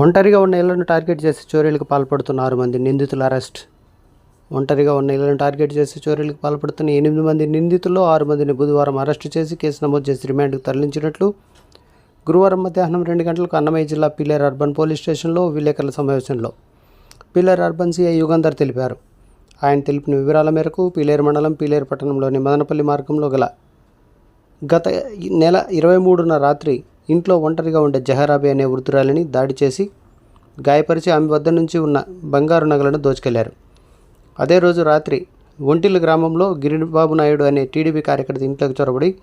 ఒంటరిగా ఉన్న ఇళ్ళను టార్గెట్ చేసి చోరీలకు పాల్పడుతున్న ఆరు మంది నిందితుల అరెస్ట్. ఒంటరిగా ఉన్న ఇళ్ళను టార్గెట్ చేసి చోరీలకు పాల్పడుతున్న ఎనిమిది మంది నిందితుల్లో ఆరు మందిని బుధవారం అరెస్టు చేసి కేసు నమోదు చేసి రిమాండ్కు తరలించినట్లు గురువారం మధ్యాహ్నం రెండు గంటలకు అన్నమయ్య జిల్లా పిల్లేరు అర్బన్ పోలీస్ స్టేషన్లో విలేకరుల సమావేశంలో పిల్లేరు అర్బన్ సిఐ యుగంధర్ తెలిపారు. ఆయన తెలిపిన వివరాల మేరకు పీలేరు మండలం పీలేరు పట్టణంలోని మదనపల్లి మార్గంలో గల గత నెల ఇరవై మూడున రాత్రి ఇంట్లో ఒంటరిగా ఉండే జహరాబి అనే వృద్ధురాలిని దాడి చేసి గాయపరిచి ఆమె వద్ద నుంచి ఉన్న బంగారు నగలను దోచుకెళ్ళారు. అదే రోజు రాత్రి ఒంటిల్లు గ్రామంలో గిరిబాబు నాయుడు అనే టీడీపీ కార్యకర్త ఇంట్లోకి చొరబడి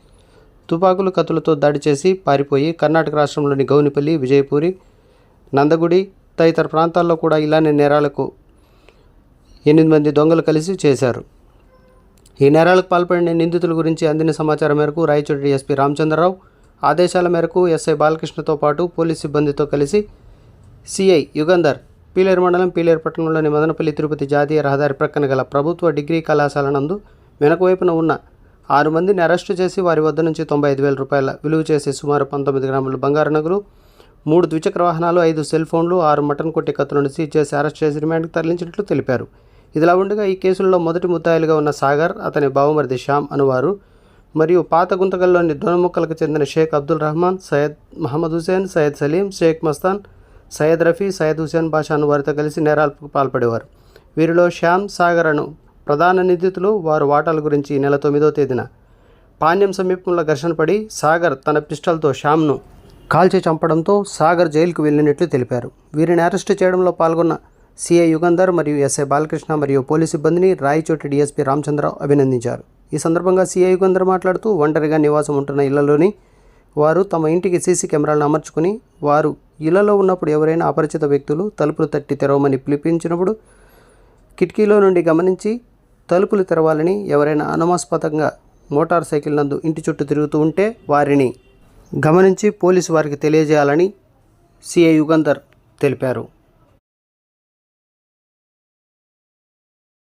తుపాకులు కత్తులతో దాడి చేసి పారిపోయి కర్ణాటక రాష్ట్రంలోని గౌనిపల్లి విజయపూరి నందగుడి తదితర ప్రాంతాల్లో కూడా ఇలానే నేరాలకు ఎనిమిది మంది దొంగలు కలిసి చేశారు. ఈ నేరాలకు పాల్పడిన నిందితుల గురించి అందిన సమాచారం మేరకు రాయచోటి ఎస్పీ రామచంద్రరావు ఆదేశాల మేరకు ఎస్ఐ బాలకృష్ణతో పాటు పోలీస్ సిబ్బందితో కలిసి సిఐ యుగంధర్ పీలేరు మండలం పీలేరు పట్టణంలోని మదనపల్లి తిరుపతి జాతీయ రహదారి ప్రక్కన గల ప్రభుత్వ డిగ్రీ కళాశాల నందు వెనక వైపున ఉన్న ఆరు మందిని అరెస్టు చేసి వారి వద్ద నుంచి తొంభై ఐదు వేల రూపాయల విలువ చేసే సుమారు పంతొమ్మిది గ్రాముల బంగారు నగలు మూడు ద్విచక్ర వాహనాలు ఐదు సెల్ ఫోన్లు ఆరు మటన్ కొట్టి కత్తులను సీజ్ చేసి అరెస్ట్ చేసి రిమాండ్కి తరలించినట్లు తెలిపారు. ఇదిలా ఉండగా ఈ కేసుల్లో మొదటి ముద్దాయిలుగా ఉన్న సాగర్ అతని బావమరిది శ్యామ్ అనువారు మరియు పాత గుంతకల్లోని దొనముక్కలకు చెందిన షేక్ అబ్దుల్ రహమాన్ సయ్యద్ మహమ్మద్ హుసేన్ సయ్యద్ సలీం షేక్ మస్తాన్ సయ్యద్ రఫీ సయ్యద్ హుసేన్ బాషాను వారితో కలిసి నేరాలకు పాల్పడేవారు. వీరిలో శ్యామ్ సాగర్ అను ప్రధాన నిందితులు వారు వాటాల గురించి నెల తొమ్మిదో తేదీన పాణ్యం సమీపంలో ఘర్షణ పడి సాగర్ తన పిస్టల్తో శ్యామ్ను కాల్చి చంపడంతో సాగర్ జైలుకు వెళ్ళినట్లు తెలిపారు. వీరిని అరెస్టు చేయడంలో పాల్గొన్న సిఐ యుగంధర్ మరియు ఎస్ఐ బాలకృష్ణ మరియు పోలీస్ సిబ్బందిని రాయచోటి డీఎస్పీ రామచంద్రరావు అభినందించారు. ఈ సందర్భంగా సిఐ యుగంధర్ మాట్లాడుతూ ఒంటరిగా నివాసం ఉంటున్న ఇళ్ళలోని వారు తమ ఇంటికి సీసీ కెమెరాలను అమర్చుకుని వారు ఇళ్ళలో ఉన్నప్పుడు ఎవరైనా అపరిచిత వ్యక్తులు తలుపులు తట్టి తెరవమని పిలిపించినప్పుడు కిటికీలో నుండి గమనించి తలుపులు తెరవాలని ఎవరైనా అనుమాస్పదంగా మోటార్ సైకిల్ నందు ఇంటి చుట్టూ తిరుగుతూ ఉంటే వారిని గమనించి పోలీసు వారికి తెలియజేయాలని సిఐ యుగంధర్ తెలిపారు.